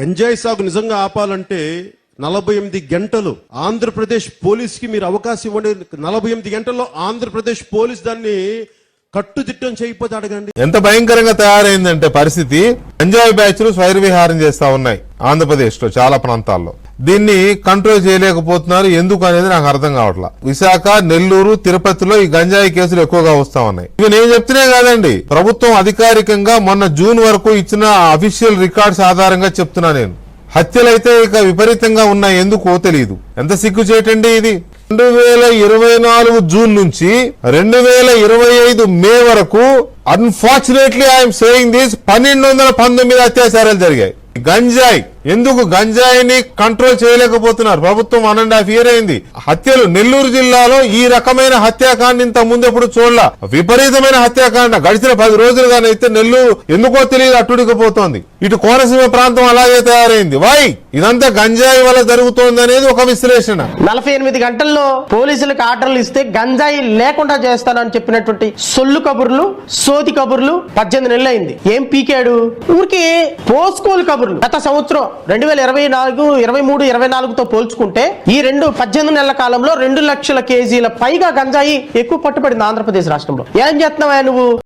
గంజాయి సాగు నిజంగా ఆపాలంటే నలభై ఎనిమిది గంటలు. ఆంధ్రప్రదేశ్ పోలీస్కి మీరు అవకాశం ఇవ్వండి. నలభై ఎనిమిది గంటల్లో ఆంధ్రప్రదేశ్ పోలీస్ దాన్ని కట్టుదిట్టం చేయకపోతే అడగండి. ఎంత భయంకరంగా తయారైందంటే పరిస్థితి. గంజాయి బ్యాచ్లు స్వైర్ విహారం చేస్తా ఉన్నాయి ఆంధ్రప్రదేశ్లో చాలా ప్రాంతాల్లో. దీన్ని కంట్రోల్ చేయలేకపోతున్నారు. ఎందుకు అనేది నాకు అర్థం కావట్లా. విశాఖ నెల్లూరు తిరుపతిలో ఈ గంజాయి కేసులు ఎక్కువగా వస్తా ఉన్నాయి. ఇవి నేను చెప్తేనే కాదండి. ప్రభుత్వం అధికారికంగా మొన్న జూన్ వరకు ఇచ్చిన అఫీషియల్ రికార్డ్స్ ఆధారంగా చెప్తున్నా నేను. హత్యలైతే ఇక విపరీతంగా ఉన్నాయి. ఎందుకో తెలియదు ఎంత సిగ్గు చేయటండి ఇది? రెండు వేల ఇరవై నాలుగు జూన్ నుంచి రెండు వేల ఇరవై ఐదు మే వరకు అన్ఫార్చునేట్లీ ఐఎమ్ సేయింగ్ దిస్ పన్నెండు వందల పంతొమ్మిది అత్యాచారాలు జరిగాయి. గంజాయి. ఎందుకు గంజాయిని కంట్రోల్ చేయలేకపోతున్నారు? ప్రభుత్వం వన్ అండ్ హాఫ్ ఇయర్ అయింది. హత్యలు నెల్లూరు జిల్లాలో ఈ రకమైన హత్యాకాండ ఇంత ముందెప్పుడు చూడాల. విపరీతమైన హత్యాకాండ. గడిచిన పది రోజులుగానైతే నెల్లూరు ఎందుకో తెలియదు అట్టుడికిపోతోంది ఇటు కోనసీమ ప్రాంతం అలాగే తయారైంది. వై? ఇదంతా గంజాయి వల్ల జరుగుతోంది అనేది ఒక విశ్లేషణ. నలభై ఎనిమిది గంటల్లో పోలీసులకు ఆర్డర్లు ఇస్తే గంజాయి లేకుండా చేస్తానని చెప్పినటువంటి సొల్లు కబుర్లు సోది కబుర్లు పద్దెనిమిది నెలలు అయింది. ఏం పీకాడు? ఊరికి పోస్కోలు కబుర్లు. గత సంవత్సరం రెండు వేల ఇరవై నాలుగు ఇరవై మూడు ఇరవై నాలుగుతో పోల్చుకుంటే ఈ రెండు పద్దెనిమిది నెలల కాలంలో రెండు లక్షల కేజీల పైగా గంజాయి ఎక్కువ పట్టుబడింది ఆంధ్రప్రదేశ్ రాష్ట్రంలో. ఏం చేస్తున్నావా నువ్వు?